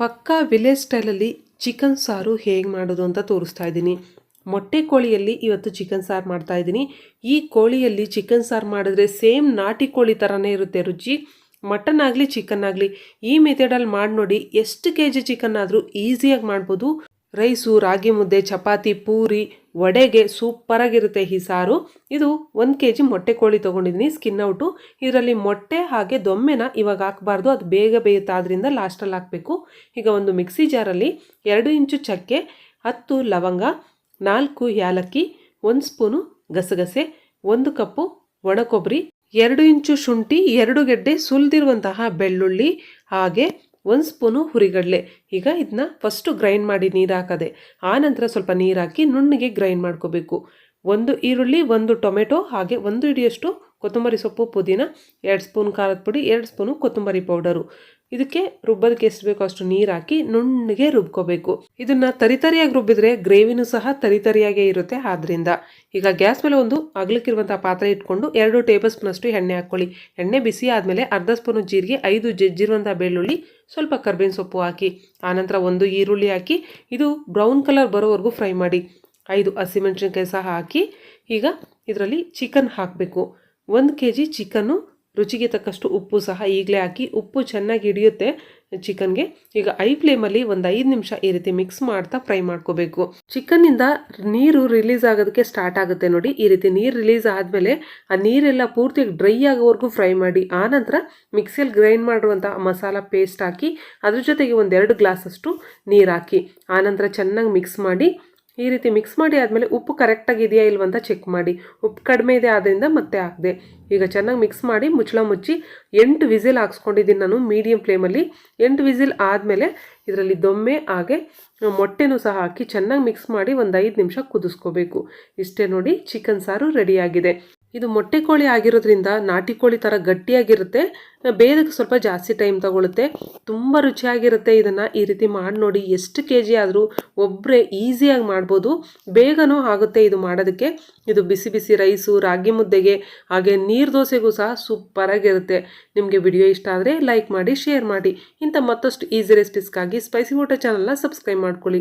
ಪಕ್ಕಾ ವಿಲೇಜ್ ಸ್ಟೈಲಲ್ಲಿ ಚಿಕನ್ ಸಾರು ಹೇಗೆ ಮಾಡೋದು ಅಂತ ತೋರಿಸ್ತಾ ಇದ್ದೀನಿ. ಮೊಟ್ಟೆ ಕೋಳಿಯಲ್ಲಿ ಇವತ್ತು ಚಿಕನ್ ಸಾರು ಮಾಡ್ತಾ ಇದ್ದೀನಿ. ಈ ಕೋಳಿಯಲ್ಲಿ ಚಿಕನ್ ಸಾರು ಮಾಡಿದ್ರೆ ಸೇಮ್ ನಾಟಿ ಕೋಳಿ ಥರನೇ ಇರುತ್ತೆ ರುಚಿ. ಮಟನ್ ಆಗಲಿ ಚಿಕನ್ ಆಗಲಿ, ಈ ಮೆಥಡಲ್ಲಿ ಮಾಡಿ ನೋಡಿ ಎಷ್ಟು ಕೆ ಜಿ ಚಿಕನ್ ಆದರೂ ಈಸಿಯಾಗಿ ಮಾಡ್ಬೋದು. ರೈಸು, ರಾಗಿ ಮುದ್ದೆ, ಚಪಾತಿ, ಪೂರಿ ವಡೆಗೆ ಸೂಪರಾಗಿರುತ್ತೆ ಈ ಸಾರು. ಇದು ಒಂದು ಕೆ ಜಿ ಮೊಟ್ಟೆ ಕೋಳಿ ತೊಗೊಂಡಿದ್ದೀನಿ ಸ್ಕಿನ್ ಔಟು ಇದರಲ್ಲಿ ಮೊಟ್ಟೆ ಹಾಗೆ ದೊಮ್ಮೆನ ಇವಾಗ ಹಾಕಬಾರ್ದು, ಅದು ಬೇಗ ಬೇಯುತ್ತೆ ಆದ್ದರಿಂದ ಲಾಸ್ಟಲ್ಲಿ ಹಾಕಬೇಕು. ಈಗ ಒಂದು ಮಿಕ್ಸಿ ಜಾರಲ್ಲಿ ಎರಡು ಇಂಚು ಚಕ್ಕೆ, ಹತ್ತು ಲವಂಗ, ನಾಲ್ಕು ಯಾಲಕ್ಕಿ, ಒಂದು ಸ್ಪೂನು ಗಸಗಸೆ, ಒಂದು ಕಪ್ಪು ಒಣ ಕೊಬ್ಬರಿ ಎರಡು ಇಂಚು ಶುಂಠಿ, ಎರಡು ಗೆಡ್ಡೆ ಸುಲಿದಿರುವಂತಹ ಬೆಳ್ಳುಳ್ಳಿ, ಹಾಗೆ ಒಂದು ಸ್ಪೂನು ಹುರಿಗಡಲೆ. ಈಗ ಇದನ್ನ ಫಸ್ಟು ಗ್ರೈಂಡ್ ಮಾಡಿ ನೀರು ಹಾಕದೆ. ಆನಂತರ ಸ್ವಲ್ಪ ನೀರು ಹಾಕಿ ನುಣ್ಣಗೆ ಗ್ರೈಂಡ್ ಮಾಡ್ಕೋಬೇಕು. ಒಂದು ಈರುಳ್ಳಿ, ಒಂದು ಟೊಮೆಟೊ, ಹಾಗೆ ಒಂದು ಹಿಡಿಯಷ್ಟು ಕೊತ್ತಂಬರಿ ಸೊಪ್ಪು, ಪುದೀನ, ಎರಡು ಸ್ಪೂನ್ ಖಾರದ ಪುಡಿ, ಎರಡು ಸ್ಪೂನು ಕೊತ್ತಂಬರಿ ಪೌಡರು. ಇದಕ್ಕೆ ರುಬ್ಬೋದಕ್ಕೆ ಎಷ್ಟು ಬೇಕೋ ಅಷ್ಟು ನೀರು ಹಾಕಿ ನುಣ್ಣಗೆ ರುಬ್ಕೋಬೇಕು. ಇದನ್ನ ತರಿತರಿಯಾಗಿ ರುಬ್ಬಿದ್ರೆ ಗ್ರೇವಿನೂ ಸಹ ತರಿತರಿಯಾಗೇ ಇರುತ್ತೆ ಆದ್ರಿಂದ. ಈಗ ಗ್ಯಾಸ್ ಮೇಲೆ ಒಂದು ಅಗಲಕ್ಕಿರುವಂಥ ಪಾತ್ರೆ ಇಟ್ಕೊಂಡು ಎರಡು ಟೇಬಲ್ ಸ್ಪೂನಷ್ಟು ಎಣ್ಣೆ ಹಾಕ್ಕೊಳ್ಳಿ. ಎಣ್ಣೆ ಬಿಸಿ ಆದಮೇಲೆ ಅರ್ಧ ಸ್ಪೂನು ಜೀರಿಗೆ, ಐದು ಜಜ್ಜಿರುವಂಥ ಬೆಳ್ಳುಳ್ಳಿ, ಸ್ವಲ್ಪ ಕರ್ಬೇವಿನ ಸೊಪ್ಪು ಹಾಕಿ, ಆನಂತರ ಒಂದು ಈರುಳ್ಳಿ ಹಾಕಿ, ಇದು ಬ್ರೌನ್ ಕಲರ್ ಬರೋವರೆಗೂ ಫ್ರೈ ಮಾಡಿ, ಐದು ಹಸಿಮೆಣಸಿನ್ಕಾಯಿ ಸಹ ಹಾಕಿ, ಈಗ ಇದರಲ್ಲಿ ಚಿಕನ್ ಹಾಕಬೇಕು. ಒಂದು ಕೆ ಜಿ ಚಿಕನ್ನು ರುಚಿಗೆ ತಕ್ಕಷ್ಟು ಉಪ್ಪು ಸಹ ಈಗಲೇ ಹಾಕಿ ಉಪ್ಪು ಚೆನ್ನಾಗಿ ಹಿಡಿಯುತ್ತೆ ಚಿಕನ್ಗೆ. ಈಗ ಐ ಫ್ಲೇಮಲ್ಲಿ ಒಂದು ಐದು ನಿಮಿಷ ಈ ರೀತಿ ಮಿಕ್ಸ್ ಮಾಡ್ತಾ ಫ್ರೈ ಮಾಡ್ಕೋಬೇಕು. ಚಿಕನ್ನಿಂದ ನೀರು ರಿಲೀಸ್ ಆಗೋದಕ್ಕೆ ಸ್ಟಾರ್ಟ್ ಆಗುತ್ತೆ ನೋಡಿ. ಈ ರೀತಿ ನೀರು ರಿಲೀಸ್ ಆದಮೇಲೆ ಆ ನೀರೆಲ್ಲ ಪೂರ್ತಿ ಡ್ರೈ ಆಗೋವರೆಗೂ ಫ್ರೈ ಮಾಡಿ ಆನಂತರ ಮಿಕ್ಸಿಯಲ್ಲಿ ಗ್ರೈಂಡ್ ಮಾಡಿರುವಂಥ ಮಸಾಲ ಪೇಸ್ಟ್ ಹಾಕಿ, ಅದ್ರ ಜೊತೆಗೆ ಒಂದೆರಡು ಗ್ಲಾಸಷ್ಟು ನೀರು ಹಾಕಿ ಆನಂತರ ಚೆನ್ನಾಗಿ ಮಿಕ್ಸ್ ಮಾಡಿ ಈ ರೀತಿ ಮಿಕ್ಸ್ ಮಾಡಿ ಆದಮೇಲೆ ಉಪ್ಪು ಕರೆಕ್ಟಾಗಿ ಇದೆಯಾ ಇಲ್ವಂತ ಚೆಕ್ ಮಾಡಿ. ಉಪ್ಪು ಕಡಿಮೆ ಇದೆ ಆದ್ದರಿಂದ ಮತ್ತೆ ಹಾಕಿದೆ. ಈಗ ಚೆನ್ನಾಗಿ ಮಿಕ್ಸ್ ಮಾಡಿ ಮುಚ್ಚಳ ಮುಚ್ಚಿ ಎಂಟು ವಿಸಿಲ್ ಹಾಕ್ಸ್ಕೊಂಡಿದ್ದೀನಿ ನಾನು ಮೀಡಿಯಮ್ ಫ್ಲೇಮಲ್ಲಿ ಎಂಟು ವಿಸಿಲ್ ಆದಮೇಲೆ ಇದರಲ್ಲಿ ದೊಮ್ಮೆ ಹಾಗೆ ಮೊಟ್ಟೆನೂ ಸಹ ಹಾಕಿ ಚೆನ್ನಾಗಿ ಮಿಕ್ಸ್ ಮಾಡಿ ಒಂದು ಐದು ನಿಮಿಷ ಕುದಿಸ್ಕೋಬೇಕು. ಇಷ್ಟೇ ನೋಡಿ ಚಿಕನ್ ಸಾರು ರೆಡಿಯಾಗಿದೆ ಇದು ಮೊಟ್ಟೆ ಕೋಳಿ ಆಗಿರೋದ್ರಿಂದ ನಾಟಿ ಕೋಳಿ ಥರ ಗಟ್ಟಿಯಾಗಿರುತ್ತೆ. ಬೇಯೋದಕ್ಕೆ ಸ್ವಲ್ಪ ಜಾಸ್ತಿ ಟೈಮ್ ತಗೊಳುತ್ತೆ. ತುಂಬ ರುಚಿಯಾಗಿರುತ್ತೆ ಇದನ್ನು. ಈ ರೀತಿ ಮಾಡಿ ನೋಡಿ ಎಷ್ಟು ಕೆ ಜಿ ಆದರೂ ಒಬ್ಬರೇ ಈಸಿಯಾಗಿ ಮಾಡ್ಬೋದು. ಬೇಗನೂ ಆಗುತ್ತೆ ಇದು ಮಾಡೋದಕ್ಕೆ. ಇದು ಬಿಸಿ ಬಿಸಿ ರೈಸು, ರಾಗಿ ಮುದ್ದೆಗೆ, ಹಾಗೆ ನೀರು ದೋಸೆಗೂ ಸಹ ಸೂಪರಾಗಿರುತ್ತೆ ನಿಮಗೆ ವಿಡಿಯೋ ಇಷ್ಟ ಆದರೆ ಲೈಕ್ ಮಾಡಿ ಶೇರ್ ಮಾಡಿ. ಇಂಥ ಮತ್ತಷ್ಟು ಈಸಿ ರೆಸಿಪೀಸ್ಗಾಗಿ ಸ್ಪೈಸಿ ಊಟ ಚಾನಲ್ನ ಸಬ್ಸ್ಕ್ರೈಬ್ ಮಾಡ್ಕೊಳ್ಳಿ.